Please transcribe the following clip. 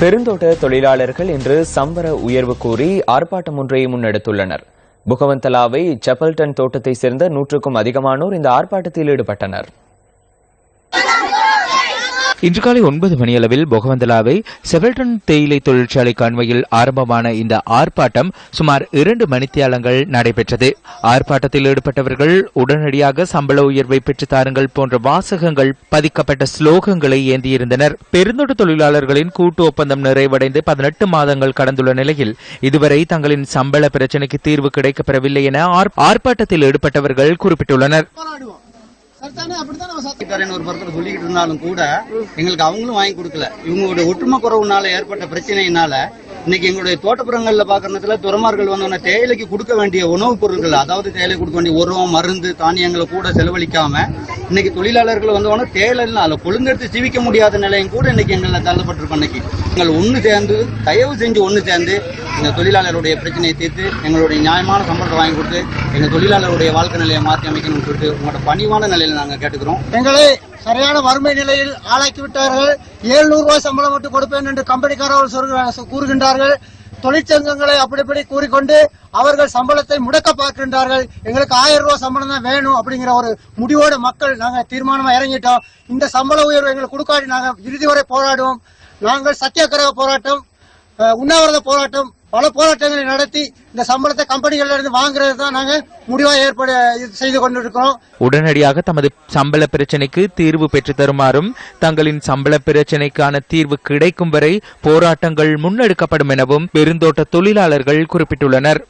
பெருந்தோட்ட தொழிலாளர்கள் இன்று சம்பர உயர்வு கோரி ஆர்ப்பாட்டம் ஒன்றை முன்னெடுத்துள்ளனர். புகவந்தலாவை செப்பல்டன் தோட்டத்தை சேர்ந்த நூற்றுக்கும் அதிகமானோர் இந்த ஆர்ப்பாட்டத்தில் ஈடுபட்டனர். இன்று காலை ஒன்பது மணியளவில் பொகவந்தலாவை செவல்டன் தேயிலை தொழிற்சாலை கண்மையில் ஆரம்பமான இந்த ஆர்ப்பாட்டம் சுமார் இரண்டு மணித்தியாலங்கள் நடைபெற்றது. ஆர்ப்பாட்டத்தில் ஈடுபட்டவர்கள் உடனடியாக சம்பள உயர்வை பெற்றுத் தாருங்கள் போன்ற வாசகங்கள் பதிக்கப்பட்ட ஸ்லோகங்களை ஏந்தியிருந்தனர். பெருந்தோட்ட தொழிலாளர்களின் கூட்டு ஒப்பந்தம் நிறைவடைந்து பதினெட்டு மாதங்கள் கடந்துள்ள நிலையில் இதுவரை தங்களின் சம்பள பிரச்சினைக்கு தீர்வு கிடைக்கப்பெறவில்லை என ஆர்- ஆர்ப்பாட்டத்தில் ஈடுபட்டவர்கள் குறிப்பிட்டுள்ளனர். ஒரு படத்துல சொல்லிக்கிட்டு இருந்தாலும் கூட எங்களுக்கு அவங்களும் வாங்கி கொடுக்கல. இவங்களுடைய ஒற்றுமை குறவுனால ஏற்பட்ட பிரச்சனையினால இன்னைக்கு எங்களுடைய தோட்டப்புறங்கள்ல பாக்குறதுல துறமார்கள் வந்தோன்னா தேயிலைக்கு கொடுக்க வேண்டிய உணவுப் பொருட்கள் அதாவது தேயிலை கொடுக்க வேண்டிய உரம் மருந்து தானியங்களை கூட செலவழிக்காம இன்னைக்கு தொழிலாளர்கள் வந்தோன்னா தேயிலை அதுல கொழுந்தெடுத்து ஜீவிக்க முடியாத நிலையும் கூட இன்னைக்கு எங்களை தள்ளப்பட்டிருக்கோம் இன்னைக்கு நீங்கள் ஒன்று சேர்ந்து தயவு செஞ்சு ஒன்று சேர்ந்து எங்கள் தொழிலாளருடைய பிரச்சனையை தீர்த்து எங்களுடைய நியாயமான சம்பளத்தை வாங்கி கொடுத்து எங்கள் தொழிலாளருடைய வாழ்க்கை நிலையை மாற்றி அமைக்கணும்னு சொல்லிட்டு உங்களோட பணிவான நிலையில் நாங்கள் கேட்டுக்கிறோம். எங்களை சரியான வறுமை நிலையில் ஆளாக்கி விட்டார்கள். 700 ரூபாய் சம்பளம் மட்டும் கொடுப்பேன் என்று கம்பெனிக்காரர்கள் கூறுகின்றார்கள். தொழிற்சங்கங்களை அப்படிப்படி கூறிக்கொண்டு அவர்கள் சம்பளத்தை முடக்க பார்க்கின்றார்கள். எங்களுக்கு ஆயிரம் ரூபாய் சம்பளம் தான் வேணும் அப்படிங்கிற ஒரு முடிவோடு மக்கள் நாங்கள் தீர்மானமாக இறங்கிட்டோம். இந்த சம்பள உயர்வு எங்களுக்கு கொடுக்காட்டி நாங்கள் இறுதி வரை போராடுவோம். நாங்கள் சத்தியாகிரக போராட்டம் உண்ணாவிரத போராட்டம் பல போராட்டங்களை நடத்தி இந்த சம்பளத்தை கம்பெனிகள்ல இருந்து வாங்குறது தான் நாங்க முடிவா ஏற்பாடு இது செய்து கொண்டிருக்கிறோம். உடனடியாக தமது சம்பள பிரச்சினைக்கு தீர்வு பெற்று தருமாறும் தங்களின் சம்பள பிரச்சினைக்கான தீர்வு கிடைக்கும் வரை போராட்டங்கள் முன்னெடுக்கப்படும் எனவும் பெருந்தோட்ட தொழிலாளர்கள் குறிப்பிட்டுள்ளனர்.